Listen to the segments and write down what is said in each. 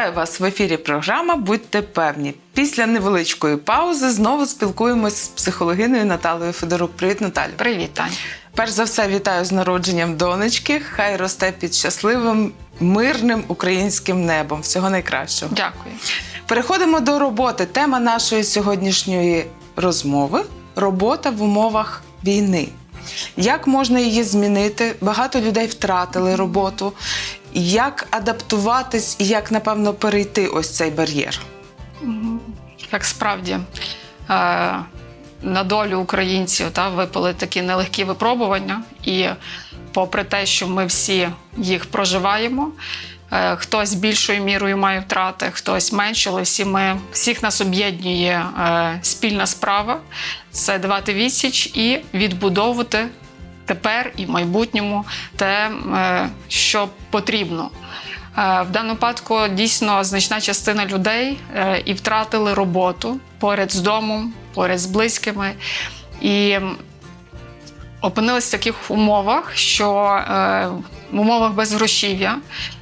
Вітаю вас в ефірі. Програма Будьте певні. Після невеличкої паузи знову спілкуємось з психологиною Наталою Федорук. Привіт, Наталю. Привіт, Тань. Перш за все, вітаю з народженням донечки. Хай росте під щасливим, мирним українським небом. Всього найкращого. Дякую. Переходимо до роботи. Тема нашої сьогоднішньої розмови робота в умовах війни. Як можна її змінити? Багато людей втратили роботу. Як адаптуватись і як, напевно, перейти ось цей бар'єр? Так справді. Е, на долю українців та, випали такі нелегкі випробування, і попри те, що ми всі їх проживаємо, е, хтось більшою мірою має втрати, хтось менше, але всі ми, всіх нас об'єднує е, спільна справа. Це давати відсіч і відбудовувати тепер і в майбутньому те, е, що потрібно. Е, В даному випадку дійсно значна частина людей е, і втратили роботу поряд з домом, поряд з близькими. І м, опинились в таких умовах, що в умовах безгрошів'я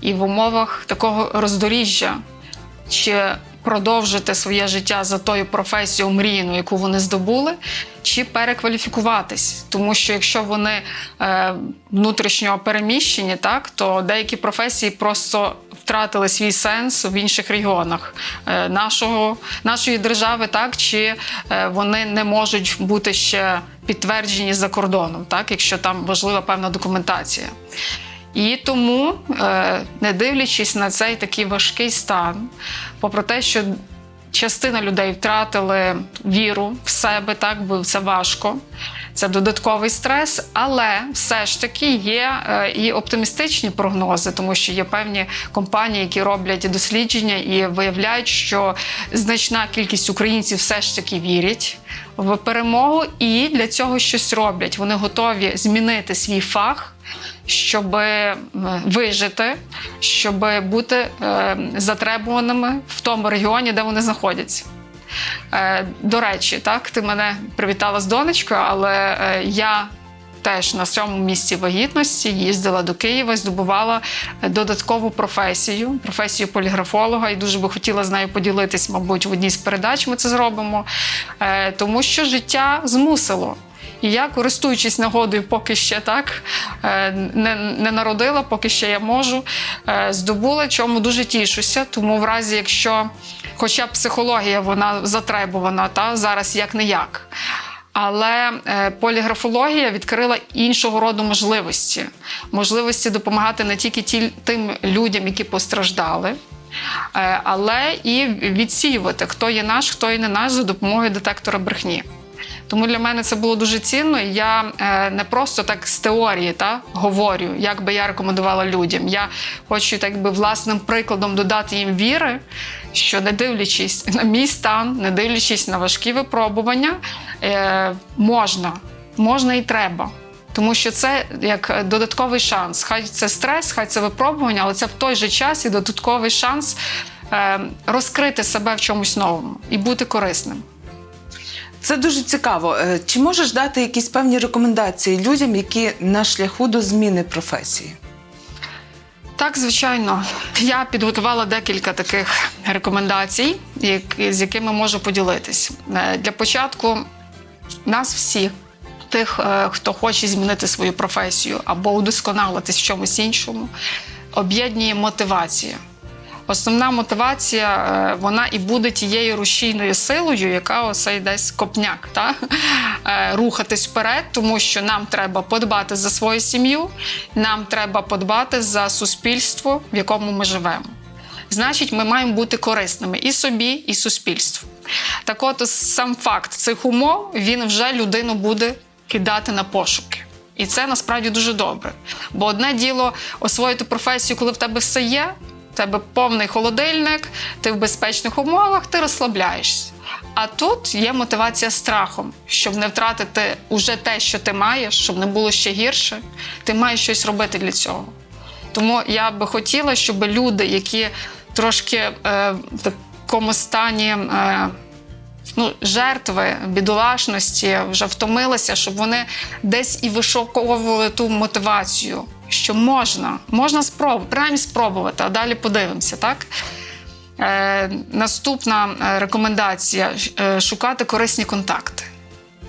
і в умовах такого роздоріжжя, чи продовжити своє життя за тою професією мрійною, яку вони здобули, чи перекваліфікуватись. Тому що якщо вони е, внутрішньо переміщені, так то деякі професії просто втратили свій сенс в інших регіонах е, нашого, нашої держави, так чи е, вони не можуть бути ще підтверджені за кордоном, так якщо там важлива певна документація. І тому, е, не дивлячись на цей такий важкий стан, попри те, що частина людей втратили віру в себе, так бо це важко, це додатковий стрес, але все ж таки є е, і оптимістичні прогнози, тому що є певні компанії, які роблять дослідження і виявляють, що значна кількість українців все ж таки вірять в перемогу і для цього щось роблять. Вони готові змінити свій фах щоб вижити, щоб бути е, затребуваними в тому регіоні, де вони знаходяться. Е, До речі, так, ти мене привітала з донечкою, але е, я теж на сьомому місці вагітності їздила до Києва, здобувала додаткову професію, професію поліграфолога, і дуже би хотіла з нею поділитись, мабуть, в одній з передач ми це зробимо, Е, тому що життя змусило. І я, користуючись нагодою, поки ще так е, не, не народила, поки ще я можу, е, здобула, чому дуже тішуся. Тому в разі, якщо хоча психологія вона затребувана, та зараз як не як. Але е, поліграфологія відкрила іншого роду можливості, можливості допомагати не тільки ті, тим людям, які постраждали. Але і відсіювати, хто є наш, хто є не наш за допомогою детектора брехні. Тому для мене це було дуже цінно. і Я е, не просто так з теорії та, говорю, як би я рекомендувала людям. Я хочу так би власним прикладом додати їм віри, що не дивлячись на мій стан, не дивлячись на важкі випробування, е, можна, можна і треба. Тому що це як додатковий шанс. Хай це стрес, хай це випробування, але це в той же час і додатковий шанс е, розкрити себе в чомусь новому і бути корисним. Це дуже цікаво. Е, Чи можеш дати якісь певні рекомендації людям, які на шляху до зміни професії? Так, звичайно, я підготувала декілька таких рекомендацій, з якими можу поділитись. Е, Для початку нас всіх, тих, е, хто хоче змінити свою професію або удосконалитись в чомусь іншому, об'єднує мотивація. Основна мотивація е, вона і буде тією рушійною силою, яка оцей десь копняк, та? Е, рухатись вперед, тому що нам треба подбати за свою сім'ю, нам треба подбати за суспільство, в якому ми живемо. Значить, ми маємо бути корисними і собі, і суспільству. Так от, сам факт цих умов він вже людину буде кидати на пошуки. І це насправді дуже добре. Бо одне діло освоїти професію, коли в тебе все є, в тебе повний холодильник, ти в безпечних умовах, ти розслабляєшся. А тут є мотивація страхом, щоб не втратити уже те, що ти маєш, щоб не було ще гірше. Ти маєш щось робити для цього. Тому я би хотіла, щоб люди, які трошки е, в такому стані е, ну, жертви бідолашності, вже втомилися, щоб вони десь і вишуковували ту мотивацію, що можна, можна спробувати, принаймні спробувати, а далі подивимося, так? Е, наступна е, рекомендація е, шукати корисні контакти.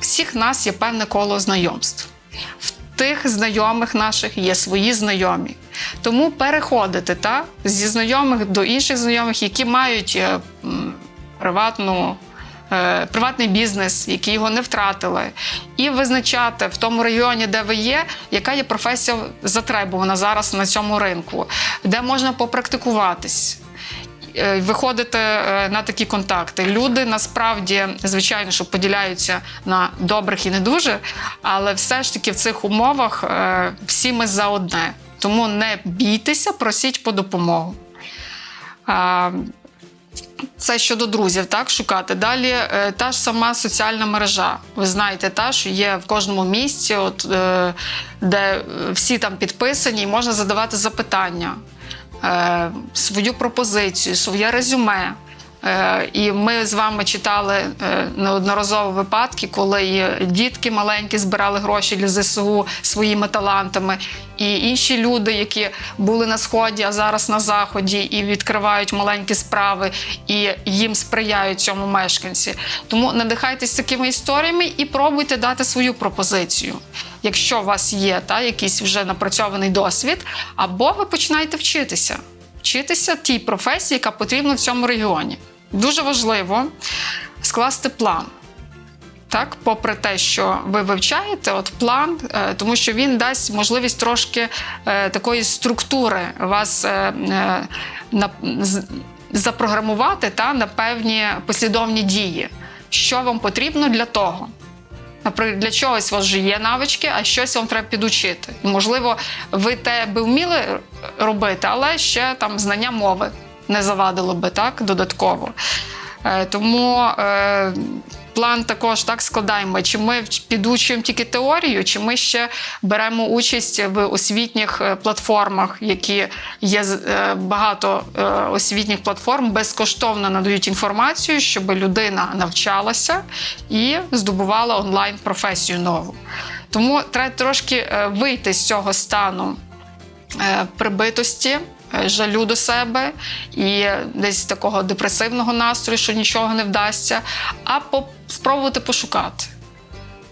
Всіх нас є певне коло знайомств. В тих знайомих наших є свої знайомі. Тому переходити та, зі знайомих до інших знайомих, які мають е, приватну. Е, Приватний бізнес, які його не втратили, і визначати в тому регіоні, де ви є, яка є професія затребувана зараз на цьому ринку, де можна попрактикуватись, е, виходити е, на такі контакти. Люди насправді, звичайно, що поділяються на добрих і не дуже, але все ж таки в цих умовах всі ми за одне. Тому не бійтеся, просіть по допомогу. Це щодо друзів, так шукати. Далі е, та ж сама соціальна мережа. Ви знаєте, та що є в кожному місці, от, е, де всі там підписані, і можна задавати запитання, е, свою пропозицію, своє резюме. Е, І ми з вами читали е, неодноразово випадки, коли і дітки маленькі збирали гроші для ЗСУ своїми талантами, і інші люди, які були на сході, а зараз на заході, і відкривають маленькі справи, і їм сприяють цьому мешканці. Тому надихайтесь такими історіями і пробуйте дати свою пропозицію. Якщо у вас є та, якийсь вже напрацьований досвід, або ви починаєте вчитися. Вчитися тій професії, яка потрібна в цьому регіоні. Дуже важливо скласти план. Так, попри те, що ви вивчаєте, от план, е, тому що він дасть можливість трошки е, такої структури вас е, запрограмувати та, на певні послідовні дії. Що вам потрібно для того? Наприклад, для чогось у вас вже є навички, а щось вам треба підучити. Можливо, ви те би вміли робити, але ще там знання мови не завадило би так додатково. Е, Тому е, план також так складаємо. Чи ми підучуємо тільки теорію, чи ми ще беремо участь в освітніх е, платформах, які є е, багато е, освітніх платформ, безкоштовно надають інформацію, щоб людина навчалася і здобувала онлайн професію нову. Тому треба трошки е, вийти з цього стану прибитості, жалю до себе і десь такого депресивного настрою, що нічого не вдасться, а спробувати пошукати.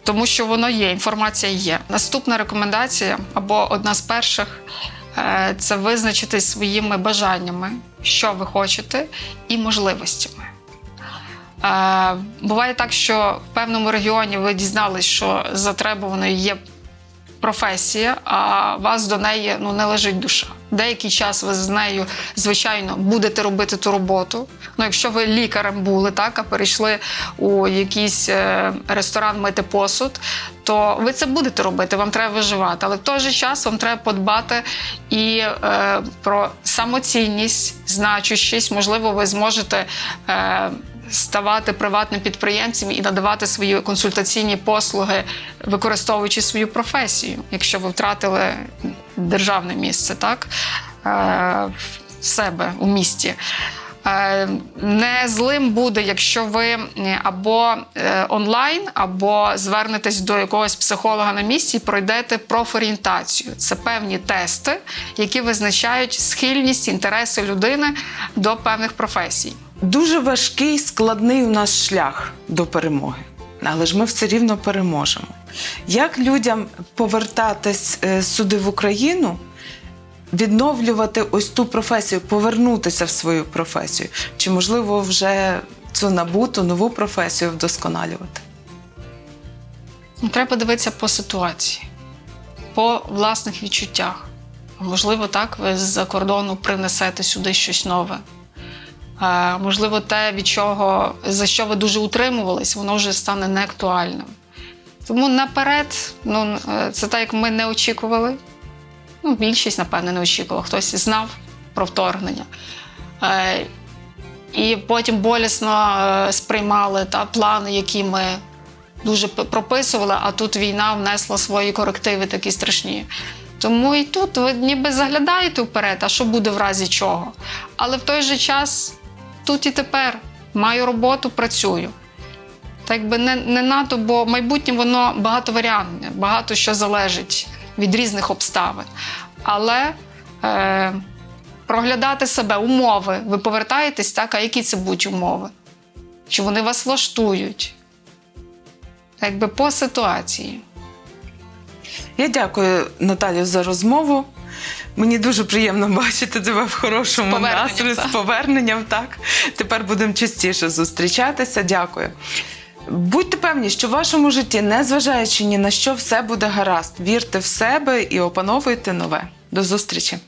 Тому що воно є, інформація є. Наступна рекомендація або одна з перших е, це визначитись своїми бажаннями, що ви хочете, і можливостями. Е, Буває так, що в певному регіоні ви дізнались, що затребуваною є професія, а вас до неї ну, не лежить душа. Деякий час ви з нею, звичайно, будете робити ту роботу. Ну, якщо ви лікарем були, так, а перейшли у якийсь е, ресторан мити посуд, то ви це будете робити, вам треба виживати. Але в той же час вам треба подбати і е, про самоцінність, значущість. Можливо, ви зможете. Е, ставати приватним підприємцем і надавати свої консультаційні послуги, використовуючи свою професію, якщо ви втратили державне місце, так е, в себе у місті. Е, Не злим буде, якщо ви е, або онлайн, або звернетесь до якогось психолога на місці і пройдете профорієнтацію. Це певні тести, які визначають схильність, інтереси людини до певних професій. Дуже важкий, складний у нас шлях до перемоги. Але ж ми все рівно переможемо. Як людям повертатись е, сюди в Україну, відновлювати ось ту професію, повернутися в свою професію? Чи можливо вже цю набуту нову професію вдосконалювати? Ну, Треба дивитися по ситуації, по власних відчуттях. Можливо, так, ви з-за кордону принесете сюди щось нове. Можливо, те, від чого, за що ви дуже утримувались, воно вже стане неактуальним. Тому наперед, ну, е, це так, як ми не очікували. Ну, більшість, напевне, не очікувала. Хтось знав про вторгнення. Е, і потім болісно е, сприймали та, плани, які ми дуже прописували, а тут війна внесла свої корективи такі страшні. Тому і тут ви ніби заглядаєте вперед, а що буде в разі чого. Але в той же час тут і тепер маю роботу, працюю. Так би не, не надто, бо майбутнє воно багатоваріантне, багато що залежить від різних обставин. Але е, проглядати себе, умови. Ви повертаєтесь, так, а які це будуть умови? Чи вони вас влаштують? Якби по ситуації. Я дякую Наталю за розмову. Мені дуже приємно бачити тебе в хорошому настрої, з поверненням. Так тепер будемо частіше зустрічатися. Дякую. Будьте певні, що в вашому житті, незважаючи ні на що, все буде гаразд. Вірте в себе і опановуйте нове. До зустрічі!